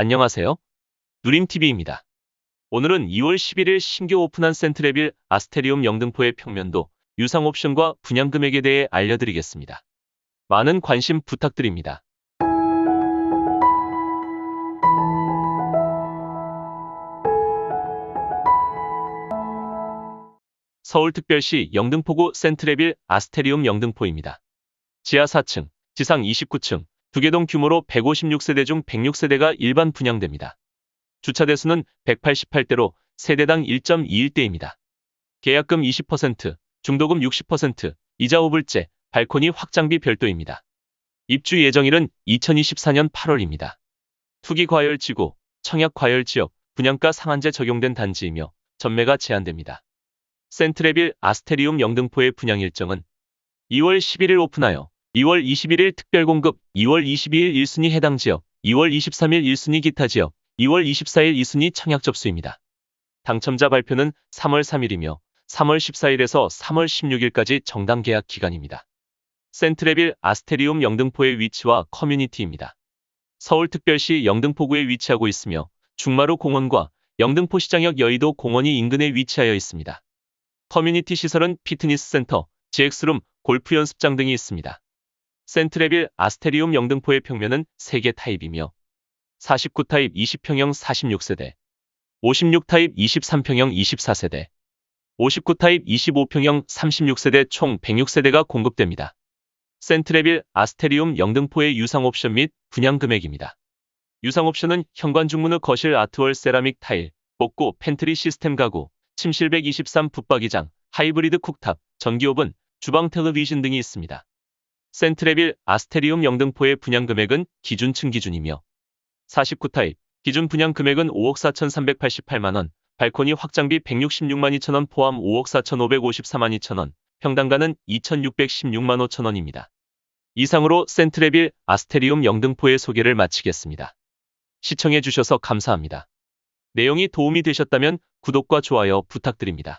안녕하세요. 누림TV입니다. 오늘은 2월 11일 신규 오픈한 센트레빌 아스테리움 영등포의 평면도, 유상 옵션과 분양 금액에 대해 알려드리겠습니다. 많은 관심 부탁드립니다. 서울특별시 영등포구 센트레빌 아스테리움 영등포입니다. 지하 4층, 지상 29층, 두 개동 규모로 156세대 중 106세대가 일반 분양됩니다. 주차 대수는 188대로 세대당 1.21대입니다. 계약금 20%, 중도금 60%, 이자 5불제, 발코니 확장비 별도입니다. 입주 예정일은 2024년 8월입니다. 투기 과열 지구, 청약 과열 지역, 분양가 상한제 적용된 단지이며 전매가 제한됩니다. 센트레빌 아스테리움 영등포의 분양 일정은 2월 11일 오픈하여 2월 21일 특별 공급, 2월 22일 1순위 해당 지역, 2월 23일 1순위 기타 지역, 2월 24일 2순위 청약 접수입니다. 당첨자 발표는 3월 3일이며 3월 14일에서 3월 16일까지 정당 계약 기간입니다. 센트레빌 아스테리움 영등포의 위치와 커뮤니티입니다. 서울특별시 영등포구에 위치하고 있으며 중마루 공원과 영등포시장역 여의도 공원이 인근에 위치하여 있습니다. 커뮤니티 시설은 피트니스 센터, GX룸, 골프 연습장 등이 있습니다. 센트레빌 아스테리움 영등포의 평면은 3개 타입이며 49타입 20평형 46세대, 56타입 23평형 24세대, 59타입 25평형 36세대 총 106세대가 공급됩니다. 센트레빌 아스테리움 영등포의 유상 옵션 및 분양 금액입니다. 유상 옵션은 현관 중문의 거실 아트월 세라믹 타일, 복고 팬트리 시스템 가구, 침실 123 붙박이장, 하이브리드 쿡탑, 전기오븐, 주방 텔레비전 등이 있습니다. 센트레빌 아스테리움 영등포의 분양 금액은 기준층 기준이며 49타입 기준 분양 금액은 5억 4,388만원, 발코니 확장비 166만 2천원 포함 5억 4,554만 2천원, 평당가는 2,616만 5천원입니다. 이상으로 센트레빌 아스테리움 영등포의 소개를 마치겠습니다. 시청해주셔서 감사합니다. 내용이 도움이 되셨다면 구독과 좋아요 부탁드립니다.